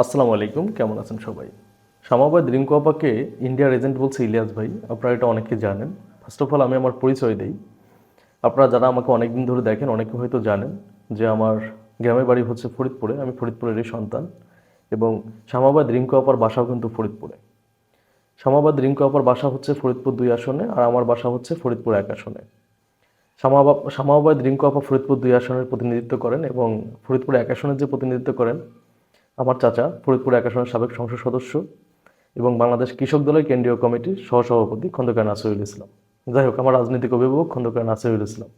আসসালামু আলাইকুম, কেমন আছেন সবাই? শ্যামাবাদ রিঙ্কু আপাকে ইন্ডিয়ার এজেন্ট বলছে ইলিয়াস ভাই, আপনারা এটা অনেকে জানেন। ফার্স্ট অফ অল আমি আমার পরিচয় দিই। আপনারা যারা আমাকে অনেক দিন ধরে দেখেন, অনেকে হয়তো জানেন যে আমার গ্রামের বাড়ি হচ্ছে ফরিদপুরে, আমি ফরিদপুরেরই সন্তান এবং শ্যামাবাদ রিঙ্কু আপার বাসাও কিন্তু ফরিদপুরে। শ্যামাবাদ রিঙ্কু আপার বাসা হচ্ছে ফরিদপুর দুই আসনে আর আমার বাসা হচ্ছে ফরিদপুর এক আসনে। শ্যামাবাদ রিঙ্কু আপা ফরিদপুর দুই আসনের প্রতিনিধিত্ব করেন এবং ফরিদপুর এক আসনের যে প্রতিনিধিত্ব করেন আমার চাচা ফরিদপুর এক আসনের সাবেক সংসদ সদস্য এবং বাংলাদেশ কৃষক দলের কেন্দ্রীয় কমিটির সহসভাপতি খন্দকার নাসিরুল ইসলাম। যাই হোক, আমার রাজনৈতিক অভিভাবক খন্দকার নাসিরুল ইসলাম।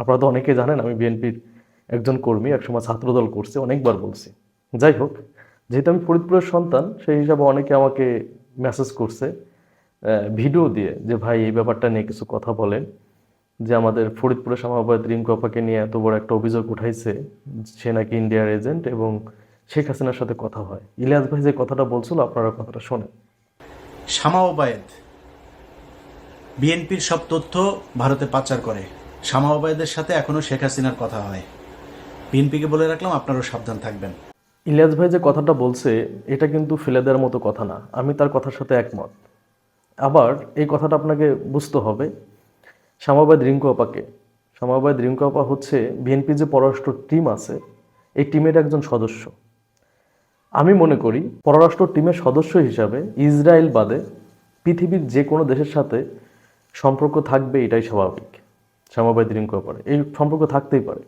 আপনারা তো অনেকে জানেন, আমি বিএনপির একজন কর্মী, একসময় ছাত্রদল করছে, অনেকবার বলছি। যাই হোক, যেহেতু আমি ফরিদপুরের সন্তান, সেই হিসাবে অনেকে আমাকে মেসেজ করছে ভিডিও দিয়ে যে, ভাই, এই ব্যাপারটা নিয়ে কিছু কথা বলেন। যে, আমাদের ফরিদপুরের সমাবাদ রিঙ্কু আপাকে নিয়ে এত বড় একটা অভিযোগ উঠাইছে, সে নাকি ইন্ডিয়ার এজেন্ট এবং শেখ হাসিনার সাথে কথা হয়। ইলিয়াস ভাই যে কথাটা বলছিল আপনারা কথাটা শোনেন। শামা ওবায়েদ বিএনপির সব তথ্য ভারতে পাচার করে। শামা ওবায়েদের সাথে এখনও শেখ হাসিনার কথা হয়। বিএনপিকে বলে রাখলাম আপনারাও সাবধান থাকবেন। ইলিয়াস ভাই যে কথাটা বলছে এটা কিন্তু ফেলে দেওয়ার মতো কথা না। আমি তার কথার সাথে একমত। আবার এই কথাটা আপনাকে বুঝতে হবে শ্যামাবাদ রিঙ্কু আপাকে। শ্যামাবাদ রিঙ্কু আপা হচ্ছে বিএনপি যে পররাষ্ট্র টিম আছে এই টিমের একজন সদস্য। আমি মনে করি পররাষ্ট্র টিমের সদস্য হিসাবে ইসরায়েল বাদে পৃথিবীর যে কোনো দেশের সাথে সম্পর্ক থাকবে এটাই স্বাভাবিক। শ্যামাবাদ রিঙ্কু আপার এই সম্পর্ক থাকতেই পারে।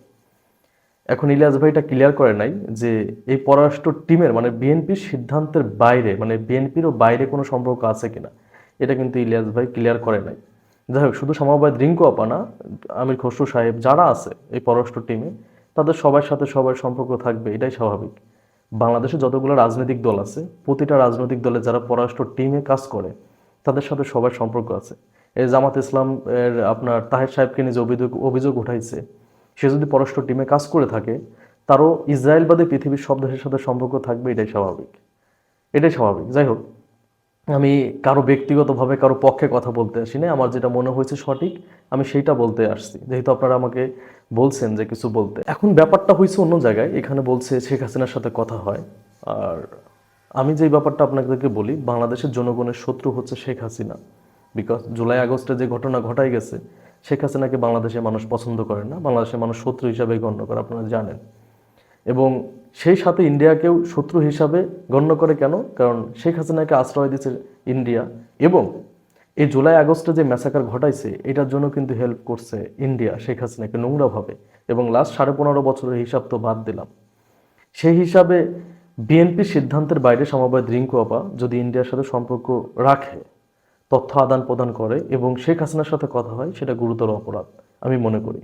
এখন ইলিয়াস ভাই এটা ক্লিয়ার করে নাই যে এই পররাষ্ট্র টিমের মানে বিএনপির সিদ্ধান্তের বাইরে মানে বিএনপিরও বাইরে কোনো সম্পর্ক আছে কিনা, এটা কিন্তু ইলিয়াস ভাই ক্লিয়ার করে নাই। যাই হোক, শুধু সমবাদ রিঙ্কু আপা না, আমির খসরু সাহেব যারা আছে এই পররাষ্ট্র টিমে, তাদের সবার সাথে সবার সম্পর্ক থাকবে, এটাই স্বাভাবিক। বাংলাদেশে যতগুলো রাজনৈতিক দল আছে, প্রতিটা রাজনৈতিক দলে যারা পররাষ্ট্র টিমে কাজ করে, তাদের সাথে সবার সম্পর্ক আছে। এই জামাত ইসলাম এর আপনার তাহের সাহেবকে নিয়ে যে অভিযোগ অভিযোগ উঠাইছে, সে যদি পররাষ্ট্র টিমে কাজ করে থাকে, তারও ইসরায়েলবাদী পৃথিবীর সব দেশের সাথে সম্পর্ক থাকবে, এটাই স্বাভাবিক। এটাই স্বাভাবিক। যাই হোক আমি কারও ব্যক্তিগতভাবে কারও পক্ষে কথা বলতে আসি না আমার যেটা মনে হয়েছে সঠিক, আমি সেইটা বলতে আসছি। যেহেতু আপনারা আমাকে বলছেন যে কিছু বলতে। এখন ব্যাপারটা হয়েছে অন্য জায়গায়। এখানে বলছে শেখ হাসিনার সাথে কথা হয়। আর আমি যেই ব্যাপারটা আপনাদেরকে বলি, বাংলাদেশের জনগণের শত্রু হচ্ছে শেখ হাসিনা। বিকজ জুলাই আগস্টে যে ঘটনা ঘটাই গেছে, শেখ হাসিনাকে বাংলাদেশের মানুষ পছন্দ করে না। বাংলাদেশের মানুষ শত্রু হিসাবে গণ্য করে, আপনারা জানেন। এবং সেই সাথে ইন্ডিয়াকেও শত্রু হিসাবে গণ্য করে কেন? কারণ শেখ হাসিনাকে আশ্রয় দিয়েছে ইন্ডিয়া। এবং এই জুলাই আগস্টে যে ম্যাসাকার ঘটাইছে, এটার জন্য কিন্তু হেল্প করছে ইন্ডিয়া, শেখ হাসিনাকে নোংরাভাবে। এবং লাস্ট সাড়ে পনেরো বছরের হিসাব তো বাদ দিলাম। সেই হিসাবে বিএনপির সিদ্ধান্তের বাইরে সমবায় রিঙ্কু আপা যদি ইন্ডিয়ার সাথে সম্পর্ক রাখে, তথ্য আদান প্রদান করে এবং শেখ হাসিনার সাথে কথা হয়, সেটা গুরুতর অপরাধ, আমি মনে করি।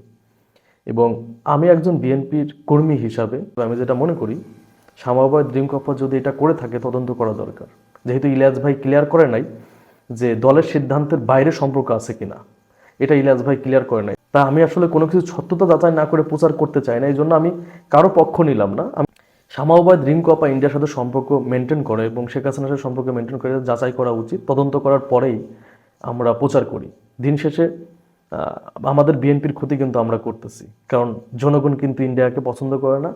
এবং আমি একজন বিএনপির কর্মী হিসাবে, আমি যেটা মনে করি রিঙ্কু আপা যদি এটা করে থাকে, তদন্ত করা দরকার। যেহেতু ইলিয়াস ভাই ক্লিয়ার করে নাই যে দলের সিদ্ধান্তের বাইরে সম্পর্ক আছে কিনা। এটা ইলিয়াস ভাই ক্লিয়ার করে নাই। তা আমি আসলে কোনো কিছু সত্যতা যাচাই না করে প্রচার করতে চাই না এই জন্য আমি কারও পক্ষ নিলাম না। আমি শ্যামাবাদ রিঙ্কু আপা ইন্ডিয়ার সাথে সম্পর্ক মেনটেন করে এবং শেখ হাসিনার সাথে সম্পর্ক মেনটেন করে যাচাই করা উচিত। তদন্ত করার পরেই আমরা প্রচার করি। দিন শেষে আমাদের বিএনপির ক্ষতি কিন্তু আমরা করতেছি। কারণ জনগণ কিন্তু ইন্ডিয়াকে পছন্দ করে না,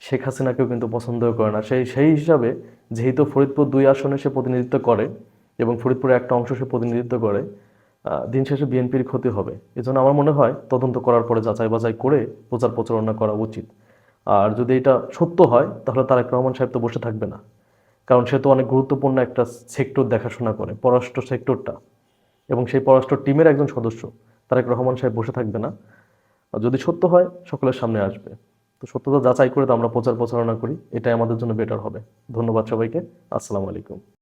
শেখ হাসিনাকেও কিন্তু পছন্দ করে না। সেই সেই হিসাবে যেহেতু ফরিদপুর দুই আসনে সে প্রতিনিধিত্ব করে এবং ফরিদপুরের একটা অংশ সে প্রতিনিধিত্ব করে দিন শেষে বিএনপির ক্ষতি হবে। এজন্য আমার মনে হয় তদন্ত করার পরে যাচাই বাছাই করে প্রচার প্রচারণা করা উচিত। আর যদি এটা সত্য হয়, তাহলে তারেক রহমান সাহেব তো বসে থাকবে না। কারণ সে তো অনেক গুরুত্বপূর্ণ একটা সেক্টর দেখাশোনা করে, পররাষ্ট্র সেক্টরটা। এবং সেই পররাষ্ট্র টিমের একজন সদস্য। তারেক রহমান সাহেব বসে থাকবে না। যদি সত্য হয়, সকলের সামনে আসবে। তো সত্যতা যাচাই করে তো আমরা প্রচার প্রচারণা করি, এটাই আমাদের জন্য বেটার হবে। ধন্যবাদ সবাইকে। আসসালামু আলাইকুম।